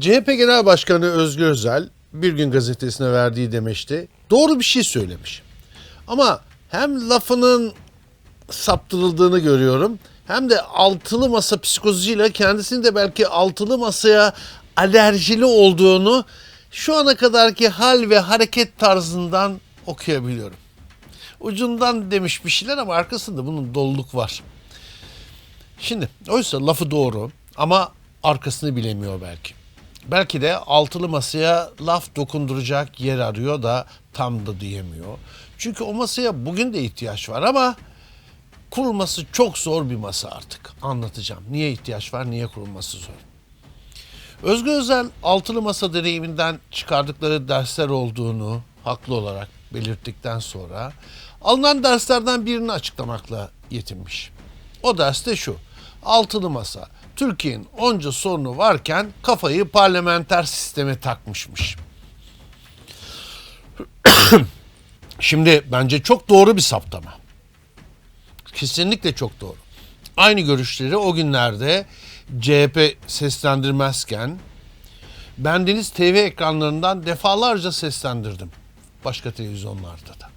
CHP Genel Başkanı Özgür Özel bir gün gazetesine verdiği demeçte doğru bir şey söylemiş. Ama hem lafının saptırıldığını görüyorum hem de altılı masa psikozuyla kendisinin de belki altılı masaya alerjili olduğunu şu ana kadarki hal ve hareket tarzından okuyabiliyorum. Ucundan demiş bir şeyler ama arkasında bunun doluluk var. Şimdi oysa lafı doğru ama arkasını bilemiyor belki. Belki de altılı masaya laf dokunduracak yer arıyor da tam da diyemiyor. Çünkü o masaya bugün de ihtiyaç var ama kurulması çok zor bir masa artık. Anlatacağım. Niye ihtiyaç var, niye kurulması zor. Özgür Özel altılı masa deneyiminden çıkardıkları dersler olduğunu haklı olarak belirttikten sonra alınan derslerden birini açıklamakla yetinmiş. O ders de şu. Altılı masa Türkiye'nin onca sorunu varken kafayı parlamenter sisteme takmışmış. Şimdi bence çok doğru bir saptama. Kesinlikle çok doğru. Aynı görüşleri o günlerde CHP seslendirmezken bendeniz TV ekranlarından defalarca seslendirdim. Başka televizyonlarda da.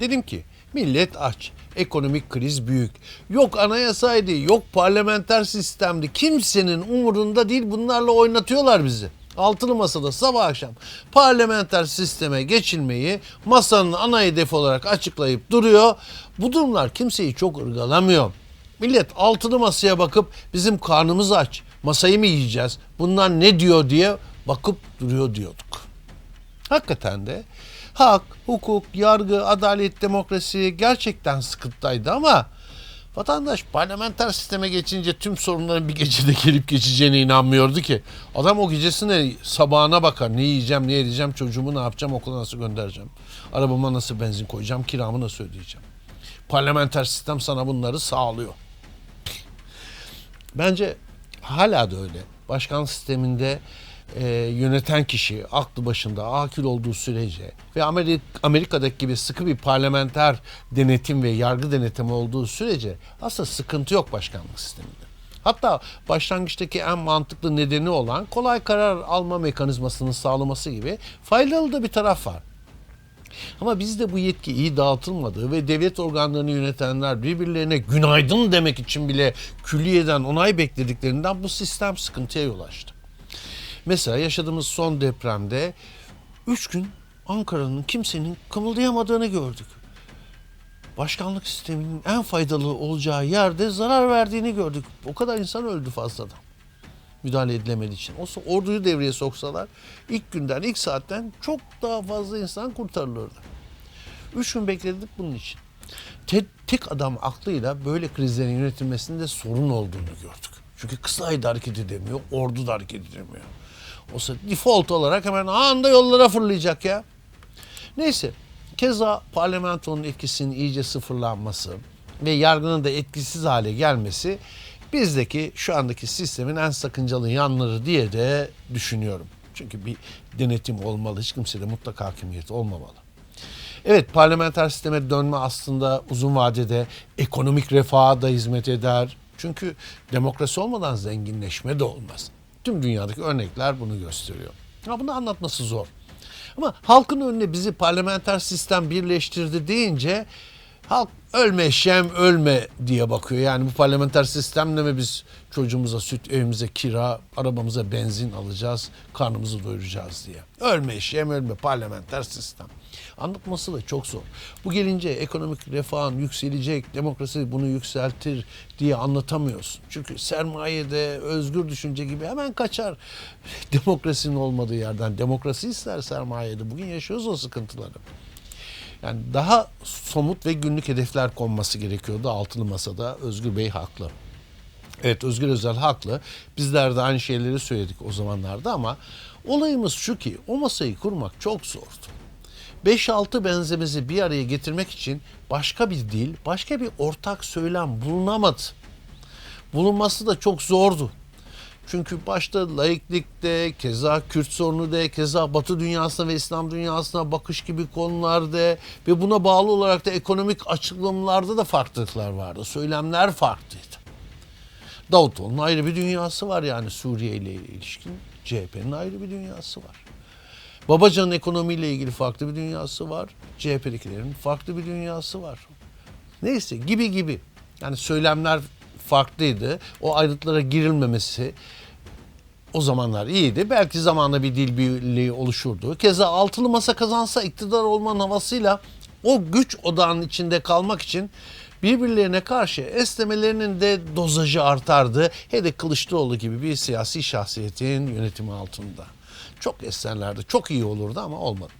Dedim ki millet aç. Ekonomik kriz büyük. Yok anayasaydı, yok parlamenter sistemdi. Kimsenin umurunda değil bunlarla oynatıyorlar bizi. Altılı masada sabah akşam parlamenter sisteme geçilmeyi masanın ana hedefi olarak açıklayıp duruyor. Bu durumlar kimseyi çok ırgalamıyor. Millet altılı masaya bakıp bizim karnımız aç, masayı mı yiyeceğiz, bunlar ne diyor diye bakıp duruyor diyorduk. Hakikaten de hak, hukuk, yargı, adalet, demokrasi gerçekten sıkıntıdaydı ama vatandaş parlamenter sisteme geçince tüm sorunların bir gecede gelip geçeceğine inanmıyordu ki. Adam o gecesine sabahına bakar. Ne yiyeceğim, ne edeceğim, çocuğumu ne yapacağım, okula nasıl göndereceğim, arabama nasıl benzin koyacağım, kiramı nasıl ödeyeceğim. Parlamenter sistem sana bunları sağlıyor. Bence hala da öyle. Başkan sisteminde e, yöneten kişi aklı başında akil olduğu sürece ve Amerik, Amerika'daki gibi sıkı bir parlamenter denetim ve yargı denetimi olduğu sürece aslında sıkıntı yok başkanlık sisteminde. Hatta başlangıçtaki en mantıklı nedeni olan kolay karar alma mekanizmasının sağlaması gibi faydalı da bir taraf var. Ama bizde bu yetki iyi dağıtılmadığı ve devlet organlarını yönetenler birbirlerine günaydın demek için bile külliyeden onay beklediklerinden bu sistem sıkıntıya yol açtı. Mesela yaşadığımız son depremde 3 gün Ankara'nın kimsenin kımıldayamadığını gördük. Başkanlık sisteminin en faydalı olacağı yerde zarar verdiğini gördük. O kadar insan öldü fazladan müdahale edilemediği için. Olsa orduyu devreye soksalar ilk günden, ilk saatten çok daha fazla insan kurtarılırdı. Üç gün bekledik bunun için. Tek, tek adam aklıyla böyle krizlerin yönetilmesinde sorun olduğunu gördük. Çünkü kısa da hareket edemiyor, ordu da hareket edemiyor. Olsa default olarak hemen anında yollara fırlayacak ya. Neyse, keza parlamentonun etkisinin iyice sıfırlanması ve yargının da etkisiz hale gelmesi bizdeki şu andaki sistemin en sakıncalı yanları diye de düşünüyorum. Çünkü bir denetim olmalı. Hiç kimsede mutlak hakimiyet olmamalı. Evet parlamenter sisteme dönme aslında uzun vadede ekonomik refaha da hizmet eder. Çünkü demokrasi olmadan zenginleşme de olmaz. Tüm dünyadaki örnekler bunu gösteriyor. Ama bunu anlatması zor. Ama halkın önüne bizi parlamenter sistem birleştirdi deyince halk ölme şem ölme diye bakıyor. Yani bu parlamenter sistemle mi biz çocuğumuza süt, evimize kira, arabamıza benzin alacağız, karnımızı doyuracağız diye. Ölme şem ölme parlamenter sistem. Anlatması da çok zor. Bu gelince ekonomik refahın yükselecek, demokrasi bunu yükseltir diye anlatamıyorsun. Çünkü sermayede özgür düşünce gibi hemen kaçar demokrasinin olmadığı yerden. Demokrasi ister sermayede. Bugün yaşıyoruz o sıkıntıları. Yani daha somut ve günlük hedefler konması gerekiyordu altılı masada. Özgür Bey haklı. Evet Özgür Özel haklı. Bizler de aynı şeyleri söyledik o zamanlarda ama olayımız şu ki o masayı kurmak çok zordu. 5-6 benzemezi bir araya getirmek için başka bir dil, başka bir ortak söylem bulunamadı. Bulunması da çok zordu. Çünkü başta laiklikte, keza Kürt sorunu de, keza Batı dünyasına ve İslam dünyasına bakış gibi konularda ve buna bağlı olarak da ekonomik açıklamalarda da farklılıklar vardı. Söylemler farklıydı. Davutoğlu'nun ayrı bir dünyası var yani Suriye ile ilişkin. CHP'nin ayrı bir dünyası var. Babacan'ın ekonomiyle ilgili farklı bir dünyası var. CHP'likilerin farklı bir dünyası var. Neyse gibi gibi. Yani söylemler farklıydı. O ayrıntılara girilmemesi o zamanlar iyiydi. Belki zamanla bir dil birliği oluşurdu. Keza altılı masa kazansa iktidar olmanın havasıyla o güç odağının içinde kalmak için birbirlerine karşı esnemelerinin de dozajı artardı. Hele Kılıçdaroğlu gibi bir siyasi şahsiyetin yönetimi altında. Çok esnerlerdi. Çok iyi olurdu ama olmadı.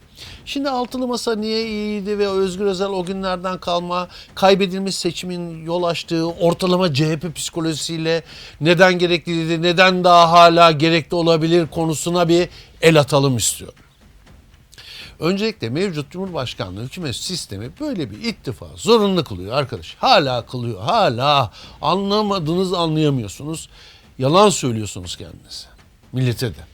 Şimdi altılı masa niye iyiydi ve Özgür Özel o günlerden kalma kaybedilmiş seçimin yol açtığı ortalama CHP psikolojisiyle neden gerekliydi, neden daha hala gerekli olabilir konusuna bir el atalım istiyorum. Öncelikle mevcut Cumhurbaşkanlığı hükümet sistemi böyle bir ittifak zorunlu kılıyor arkadaş. Hala kılıyor. Hala anlamadınız anlayamıyorsunuz. Yalan söylüyorsunuz kendinize. Millete de.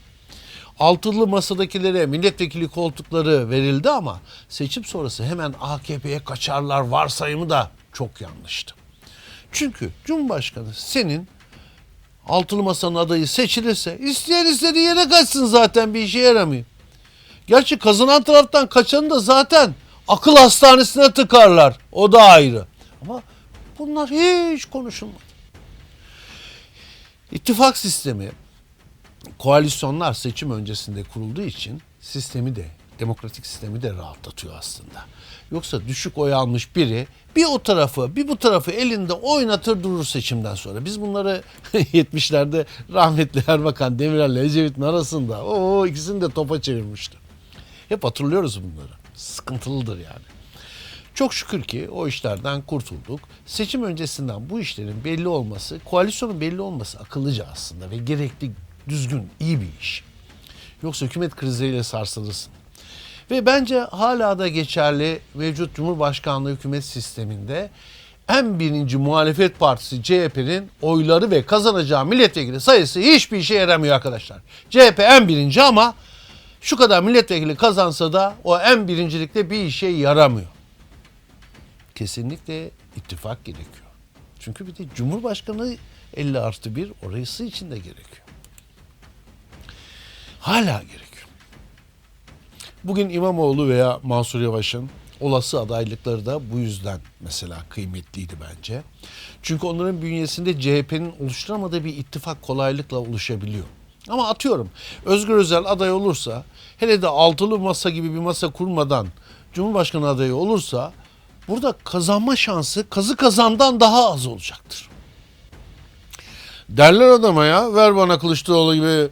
Altılı masadakilere milletvekili koltukları verildi ama seçim sonrası hemen AKP'ye kaçarlar varsayımı da çok yanlıştı. Çünkü Cumhurbaşkanı senin altılı masanın adayı seçilirse isteyen istediği yere kaçsın zaten bir işe yaramıyor. Gerçi kazanan taraftan kaçanı da zaten akıl hastanesine tıkarlar. O da ayrı. Ama bunlar hiç konuşulmadı. İttifak sistemi koalisyonlar seçim öncesinde kurulduğu için sistemi de demokratik sistemi de rahatlatıyor aslında. Yoksa düşük oy almış biri bir o tarafı bir bu tarafı elinde oynatır durur seçimden sonra. Biz bunları 70'lerde rahmetli Erbakan Demirel ile Ecevit'in arasında o ikisini de topa çevirmişti. Hep hatırlıyoruz bunları. Sıkıntılıdır yani. Çok şükür ki o işlerden kurtulduk. Seçim öncesinden bu işlerin belli olması, koalisyonun belli olması akıllıca aslında ve gerekli, düzgün, iyi bir iş. Yoksa hükümet kriziyle sarsılırsın. Ve bence hala da geçerli mevcut Cumhurbaşkanlığı hükümet sisteminde en birinci muhalefet partisi CHP'nin oyları ve kazanacağı milletvekili sayısı hiçbir işe yaramıyor arkadaşlar. CHP en birinci ama şu kadar milletvekili kazansa da o en birincilikte bir işe yaramıyor. Kesinlikle ittifak gerekiyor. Çünkü bir de Cumhurbaşkanı 50 artı 1 orası için de gerekiyor. Hala gerekiyor. Bugün İmamoğlu veya Mansur Yavaş'ın olası adaylıkları da bu yüzden mesela kıymetliydi bence. Çünkü onların bünyesinde CHP'nin oluşturamadığı bir ittifak kolaylıkla oluşabiliyor. Ama atıyorum Özgür Özel aday olursa hele de altılı masa gibi bir masa kurmadan Cumhurbaşkanı adayı olursa burada kazanma şansı kazı kazandan daha az olacaktır. Derler adama ya ver bana Kılıçdaroğlu gibi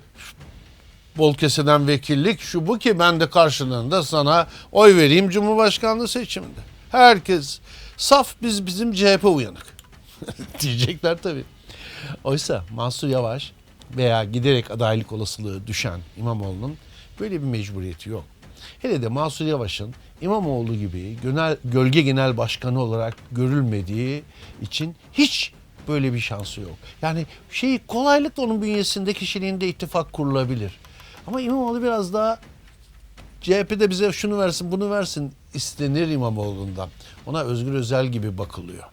bol keseden vekillik şu bu ki ben de karşılığında sana oy vereyim Cumhurbaşkanlığı seçiminde. Herkes saf biz bizim CHP uyanık diyecekler tabii. Oysa Mansur Yavaş veya giderek adaylık olasılığı düşen İmamoğlu'nun böyle bir mecburiyeti yok. Hele de Mansur Yavaş'ın İmamoğlu gibi genel, gölge genel başkanı olarak görülmediği için hiç böyle bir şansı yok. Yani şey kolaylıkla onun bünyesinde kişiliğinde ittifak kurulabilir. Ama İmamoğlu biraz daha CHP'de bize şunu versin bunu versin istenir İmamoğlu'ndan. Ona Özgür Özel gibi bakılıyor.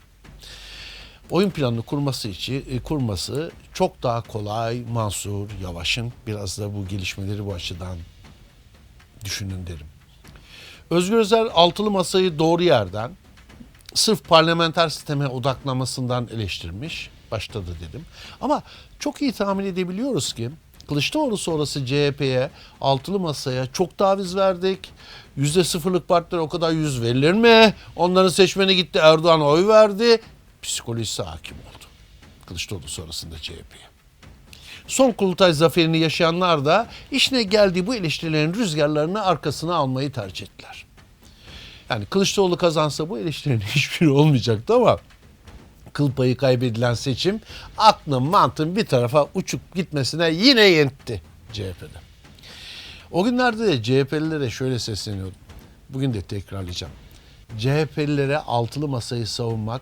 Oyun planını kurması için e, kurması çok daha kolay Mansur Yavaş'ın biraz da bu gelişmeleri bu açıdan düşünün derim. Özgür Özel altılı masayı doğru yerden sırf parlamenter sisteme odaklamasından eleştirmiş. Başta da dedim. Ama çok iyi tahmin edebiliyoruz ki Kılıçdaroğlu sonrası CHP'ye altılı masaya çok taviz verdik. Yüzde sıfırlık partiler o kadar yüz verilir mi? Onların seçmeni gitti Erdoğan oy verdi. Psikolojisi hakim oldu. Kılıçdaroğlu sonrasında CHP'ye. Son kurultay zaferini yaşayanlar da işine geldiği bu eleştirilerin rüzgarlarını arkasına almayı tercih ettiler. Yani Kılıçdaroğlu kazansa bu eleştirilerin hiçbiri olmayacaktı ama kıl payı kaybedilen seçim aklın mantığın bir tarafa uçup gitmesine yine yetti CHP'de. O günlerde de CHP'lilere şöyle sesleniyordum. Bugün de tekrarlayacağım. CHP'lilere altılı masayı savunmak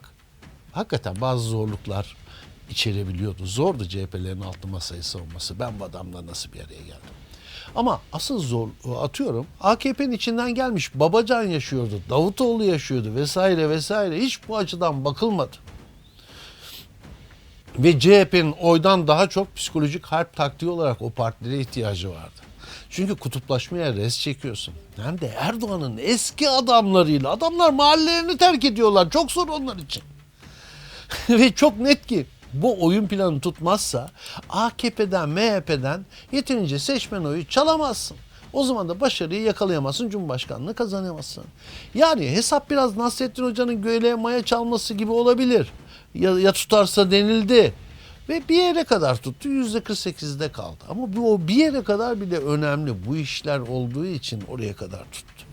hakikaten bazı zorluklar içerebiliyordu. Zordu CHP'lerin altılı masayı savunması. Ben bu adamla nasıl bir araya geldim? Ama asıl zor atıyorum AKP'nin içinden gelmiş Babacan yaşıyordu, Davutoğlu yaşıyordu vesaire vesaire. Hiç bu açıdan bakılmadı. Ve CHP'nin oydan daha çok psikolojik harp taktiği olarak o partilere ihtiyacı vardı. Çünkü kutuplaşmaya res çekiyorsun. Hem de Erdoğan'ın eski adamlarıyla. Adamlar mahallelerini terk ediyorlar. Çok zor onlar için. Ve çok net ki bu oyun planı tutmazsa AKP'den, MHP'den yeterince seçmen oyu çalamazsın. O zaman da başarıyı yakalayamazsın, Cumhurbaşkanlığı kazanamazsın. Yani hesap biraz Nasrettin Hoca'nın göğleğe maya çalması gibi olabilir. Ya, ya tutarsa denildi. Ve bir yere kadar tuttu. Yüzde 48'de kaldı. Ama bu o bir yere kadar bile önemli. Bu işler olduğu için oraya kadar tuttu.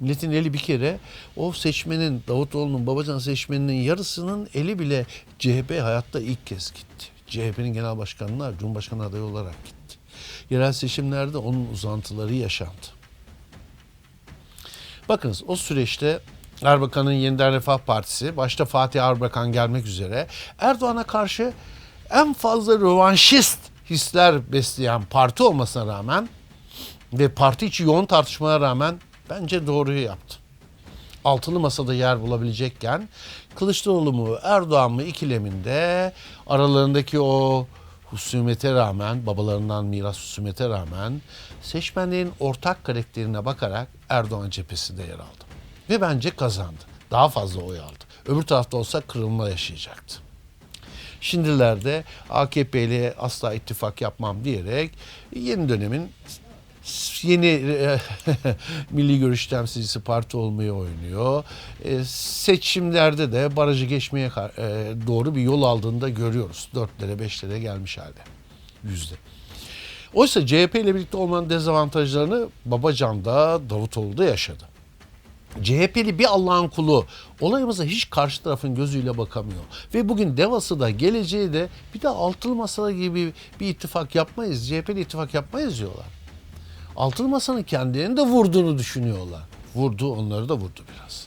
Milletin eli bir kere o seçmenin Davutoğlu'nun Babacan seçmeninin yarısının eli bile CHP hayatta ilk kez gitti. CHP'nin genel başkanına Cumhurbaşkanı adayı olarak gitti. Yerel seçimlerde onun uzantıları yaşandı. Bakınız o süreçte Erbakan'ın Yeniden Refah Partisi, başta Fatih Erbakan gelmek üzere Erdoğan'a karşı en fazla rövanşist hisler besleyen parti olmasına rağmen ve parti içi yoğun tartışmaya rağmen bence doğruyu yaptı. Altılı masada yer bulabilecekken Kılıçdaroğlu mu Erdoğan mı ikileminde aralarındaki o husumete rağmen babalarından miras husumete rağmen seçmenlerin ortak karakterine bakarak Erdoğan cephesinde yer aldı. Ve bence kazandı. Daha fazla oy aldı. Öbür tarafta olsa kırılma yaşayacaktı. Şimdilerde AKP ile asla ittifak yapmam diyerek yeni dönemin yeni e, milli görüş temsilcisi parti olmayı oynuyor. E, seçimlerde de barajı geçmeye e, doğru bir yol aldığını da görüyoruz. Dörtlere beşlere gelmiş halde. Yüzde. Oysa CHP ile birlikte olmanın dezavantajlarını Babacan'da Davutoğlu'da yaşadı. CHP'li bir Allah'ın kulu olayımıza hiç karşı tarafın gözüyle bakamıyor. Ve bugün Devası da geleceği de bir de altılı masada gibi bir ittifak yapmayız. CHP'li ittifak yapmayız diyorlar. Altılı masanın kendilerini de vurduğunu düşünüyorlar. Vurdu onları da vurdu biraz.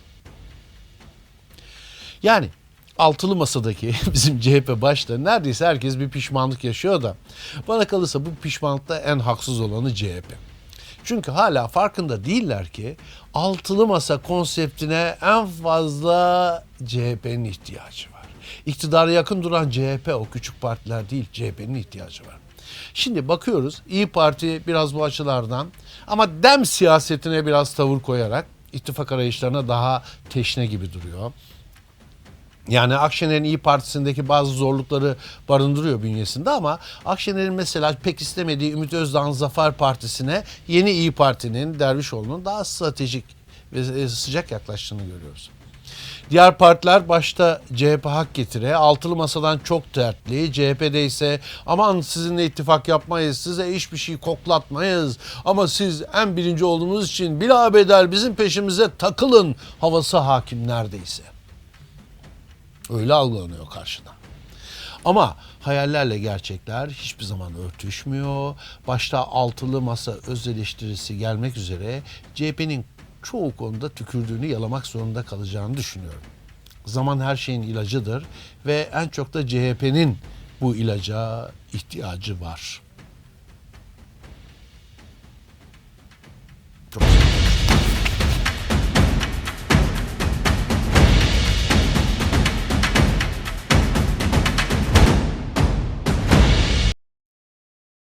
Yani altılı masadaki bizim CHP başta neredeyse herkes bir pişmanlık yaşıyor da bana kalırsa bu pişmanlıkta en haksız olanı CHP. Çünkü hala farkında değiller ki altılı masa konseptine en fazla CHP'nin ihtiyacı var. İktidara yakın duran CHP o küçük partiler değil CHP'nin ihtiyacı var. Şimdi bakıyoruz İyi Parti biraz bu açılardan ama dem siyasetine biraz tavır koyarak ittifak arayışlarına daha teşne gibi duruyor. Yani Akşener'in İyi Partisi'ndeki bazı zorlukları barındırıyor bünyesinde ama Akşener'in mesela pek istemediği Ümit Özdağ'ın Zafer Partisi'ne yeni İyi Parti'nin Dervişoğlu'nun daha stratejik ve sıcak yaklaştığını görüyoruz. Diğer partiler başta CHP hak getire, altılı masadan çok dertli, CHP'de ise aman sizinle ittifak yapmayız, size hiçbir şey koklatmayız ama siz en birinci olduğunuz için bilabedel bizim peşimize takılın havası hakim neredeyse. Öyle algılanıyor karşıdan. Ama hayallerle gerçekler hiçbir zaman örtüşmüyor. Başta altılı masa öz eleştirisi gelmek üzere CHP'nin çoğu konuda tükürdüğünü yalamak zorunda kalacağını düşünüyorum. Zaman her şeyin ilacıdır ve en çok da CHP'nin bu ilaca ihtiyacı var.